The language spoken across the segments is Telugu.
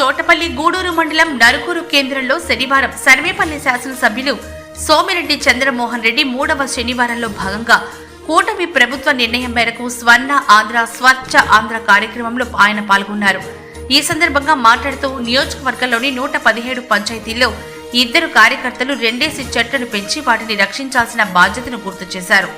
తోటపల్లి గూడూరు మండలం నరుకూరు కేంద్రంలో శనివారం సర్వేపల్లి శాసనసభ్యులు సోమిరెడ్డి చంద్రమోహన్ రెడ్డి మూడవ శనివారంలో భాగంగా కూటమి ప్రభుత్వ నిర్ణయం మేరకు స్వర్ణ ఆంధ్ర స్వచ్ఛ ఆంధ్ర కార్యక్రమంలో ఆయన పాల్గొన్నారు. ఈ సందర్భంగా మాట్లాడుతూ నియోజకవర్గంలోని నూట పదిహేడు పంచాయతీల్లో ఇద్దరు కార్యకర్తలు రెండేసి చెట్లను పెంచి వాటిని రక్షించాల్సిన బాధ్యతను గుర్తు చేశారు.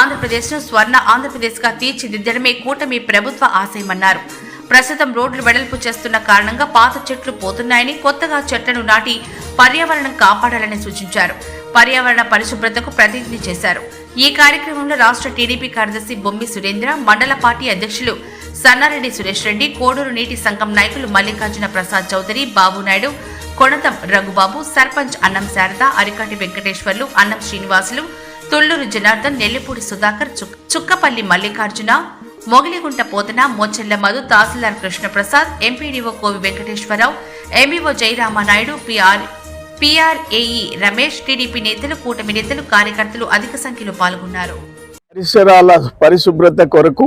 ఆంధ్రప్రదేశ్ను స్వర్ణ ఆంధ్రప్రదేశ్గా తీర్చిదిద్దడమే కూటమి ప్రభుత్వ ఆశయమన్నారు. ప్రస్తుతం రోడ్లు వెడల్పు చేస్తున్న కారణంగా పాత చెట్లు పోతున్నాయని కొత్తగా చెట్లను నాటి పర్యావరణం కాపాడాలని సూచించారు. పర్యావరణ పరిశుభ్రతకు ప్రతిజ్ఞ చేశారు. ఈ కార్యక్రమంలో రాష్ట్ర టీడీపీ కార్యదర్శి బొమ్మి సురేంద్ర మండల పార్టీ అధ్యక్షులు సన్నారెడ్డి సురేష్ రెడ్డి కోడూరు నీటి సంఘం నాయకులు మల్లికార్జున ప్రసాద్ చౌదరి బాబు నాయుడు కొణతం రఘుబాబు సర్పంచ్ అన్నం శారద అరికాటి వెంకటేశ్వర్లు అన్నం శ్రీనివాసులు తుళ్ళూరు జనార్దన్ నెల్లిపూడి సుధాకర్ చుక్కపల్లి మల్లికార్జున మొగిలిగుంట పోతన మోచెల్ల మధు తహసీల్దార్ Krishnaprasad MPDO Kovi Venkateswararao MEO Jayaramanaidu PR PR AE Ramesh TDP నేతలు కూటమి నేతలు కార్యకర్తలు అధిక సంఖ్యలో పాల్గొన్నారు. పరిసరాల పరిశుభ్రత కొరకు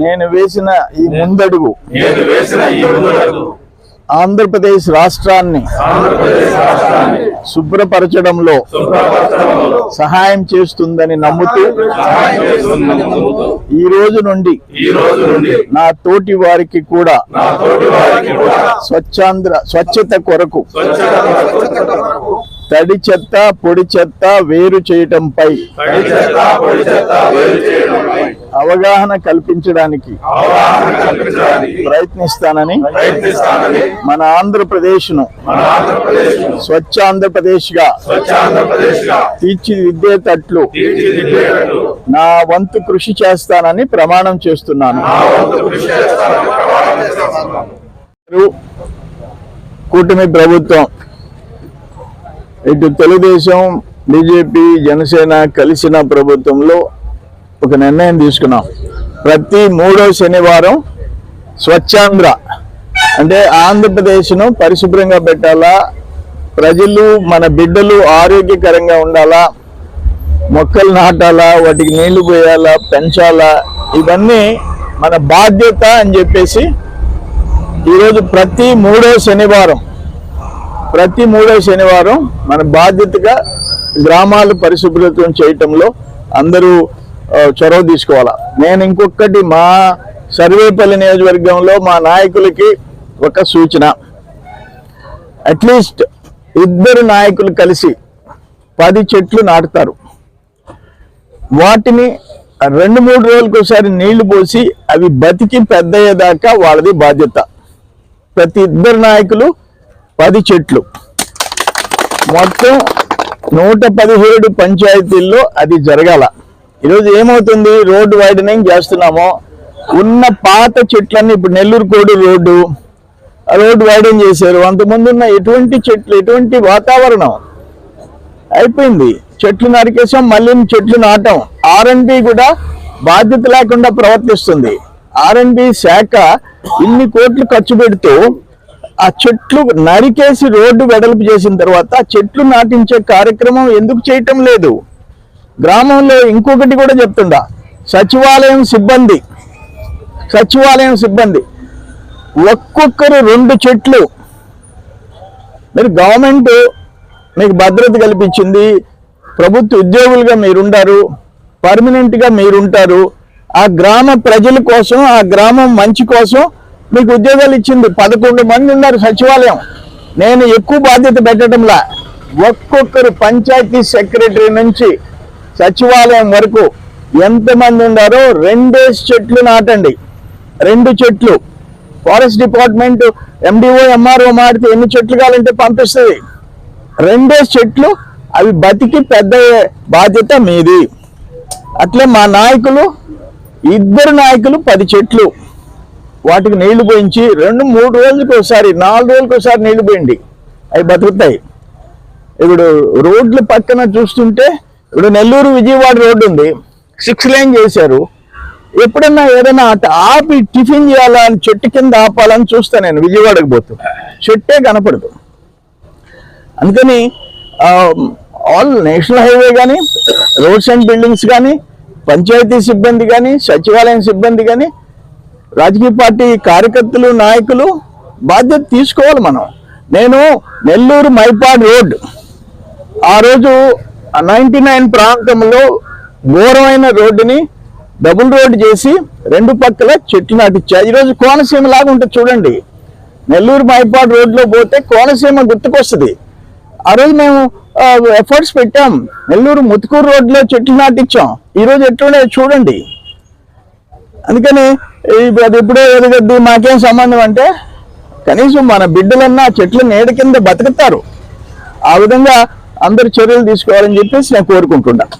నేను వేసిన ఈ ముందడుగు. ఆంధ్రప్రదేశ్ రాష్ట్రాన్ని శుభ్రపరచడంలో సహాయం చేస్తుందని నమ్ముతూ ఈ రోజు నుండి నా తోటి వారికి కూడా స్వచ్ఛాంధ్ర స్వచ్ఛత కొరకు తడి చెత్త పొడి చెత్త వేరు చేయటంపై అవగాహన కల్పించడానికి ప్రయత్నిస్తానని మన ఆంధ్రప్రదేశ్ను స్వచ్ఛ ఆంధ్రప్రదేశ్గా తీర్చిదిద్దేటట్లు నా వంతు కృషి చేస్తానని ప్రమాణం చేస్తున్నాను. కూటమి ప్రభుత్వం ఇటు తెలుగుదేశం బీజేపీ జనసేన కలిసిన ప్రభుత్వంలో ఒక నిర్ణయం తీసుకున్నాం. ప్రతి మూడో శనివారం స్వచ్ఛాంధ్ర అంటే ఆంధ్రప్రదేశ్ను పరిశుభ్రంగా పెట్టాలా ప్రజలు మన బిడ్డలు ఆరోగ్యకరంగా ఉండాలా మొక్కలు నాటాలా వాటికి నీళ్ళు పోయాలా పెంచాలా ఇవన్నీ మన బాధ్యత అని చెప్పేసి ఈరోజు ప్రతి మూడో శనివారం ప్రతి మూడో శనివారం మన బాధ్యతగా గ్రామాలు పరిశుభ్రతం చేయటంలో అందరూ చొరవ తీసుకోవాలా? నేను ఇంకొకటి మా సర్వేపల్లి నియోజకవర్గంలో మా నాయకులకి ఒక సూచన. అట్లీస్ట్ ఇద్దరు నాయకులు కలిసి పది చెట్లు నాటుతారు. వాటిని రెండు మూడు రోజులకు ఒకసారి నీళ్ళు పోసి అవి బతికి పెద్దయ్యేదాకా వాళ్ళది బాధ్యత. ప్రతి ఇద్దరు నాయకులు పది చెట్లు. మొత్తం నూట పదిహేడు పంచాయతీల్లో అది జరగాల. ఈరోజు ఏమవుతుంది? రోడ్డు వైడనింగ్ చేస్తున్నామో. ఉన్న పాత చెట్లన్నీ ఇప్పుడు నెల్లూరు కోడు రోడ్డు రోడ్డు వైడన్ చేశారు. అంతకుముందు ఉన్న ఎటువంటి చెట్లు ఎటువంటి వాతావరణం? అయిపోయింది. చెట్లు నరికేసాం మళ్ళీ చెట్లు నాటం. ఆర్ఎన్బి కూడా బాధ్యత లేకుండా ప్రవర్తిస్తుంది. ఆర్ఎన్బి శాఖ ఇన్ని కోట్లు ఖర్చు పెడుతూ ఆ చెట్లు నరికేసి రోడ్డు వెడల్పు చేసిన తర్వాత ఆ చెట్లు నాటించే కార్యక్రమం ఎందుకు చేయటం లేదు? గ్రామంలో ఇంకొకటి కూడా చెప్తుండా సచివాలయం సిబ్బంది సచివాలయం సిబ్బంది ఒక్కొక్కరు రెండు చెట్లు. మీరు గవర్నమెంట్ మీకు భద్రత కల్పించింది ప్రభుత్వ ఉద్యోగులుగా మీరుండారు పర్మనెంట్గా మీరుంటారు ఆ గ్రామ ప్రజల కోసం ఆ గ్రామం మంచి కోసం మీకు ఉద్యోగాలు ఇచ్చింది పదకొండు మంది ఉన్నారు సచివాలయం. నేను ఎక్కువ బాధ్యత పెట్టడంలా ఒక్కొక్కరు పంచాయతీ సెక్రటరీ నుంచి సచివాలయం వరకు ఎంతమంది ఉన్నారో రెండేసి చెట్లు నాటండి. రెండు చెట్లు. ఫారెస్ట్ డిపార్ట్మెంట్ ఎండిఓ ఎంఆర్ఓ మాడితే ఎన్ని చెట్లు కావాలంటే పంపిస్తుంది. రెండేసి చెట్లు అవి బతికి పెద్ద బాధ్యత మీది. అట్లే మా నాయకులు ఇద్దరు నాయకులు పది చెట్లు. వాటికి నీళ్ళు పోయించి రెండు మూడు రోజులకి ఒకసారి నాలుగు రోజులకి ఒకసారి నీళ్ళు పోయండి అవి బతుకుతాయి. ఇప్పుడు రోడ్ల పక్కన చూస్తుంటే ఇప్పుడు నెల్లూరు విజయవాడ రోడ్డు ఉంది. సిక్స్ లైన్ చేశారు. ఎప్పుడన్నా ఏదైనా ఆపి టిఫిన్ చేయాలా అని చెట్టు కింద ఆపాలని చూస్తా నేను విజయవాడకు పోతూ. చెట్టే కనపడదు. అందుకని ఆల్ నేషనల్ హైవే కానీ రోడ్స్ అండ్ బిల్డింగ్స్ కానీ పంచాయతీ సిబ్బంది కానీ సచివాలయం సిబ్బంది కానీ రాజకీయ పార్టీ కార్యకర్తలు నాయకులు బాధ్యత తీసుకోవాలి మనం. నేను నెల్లూరు మైపాడ్ రోడ్ ఆ రోజు నైంటీ నైన్ ప్రాంతంలో ఘోరమైన రోడ్డుని డబుల్ రోడ్ చేసి రెండు పక్కల చెట్లు నాటిచ్చా. ఈరోజు కోనసీమ లాగా ఉంటుంది చూడండి. నెల్లూరు మైపాడ్ రోడ్లో పోతే కోనసీమ గుర్తుకొస్తుంది. ఆ రోజు మేము ఎఫర్ట్స్ పెట్టాం. నెల్లూరు ముతుకూరు రోడ్లో చెట్లు నాటించాం ఈరోజు ఎట్లుండే చూడండి. అందుకని అది ఎప్పుడో ఎదగద్ది మాకేం సంబంధం అంటే కనీసం మన బిడ్డలన్నా చెట్ల నీడ కింద బతుకుతారు. ఆ విధంగా అందరు చర్యలు తీసుకోవాలని చెప్పేసి నేను కోరుకుంటున్నాను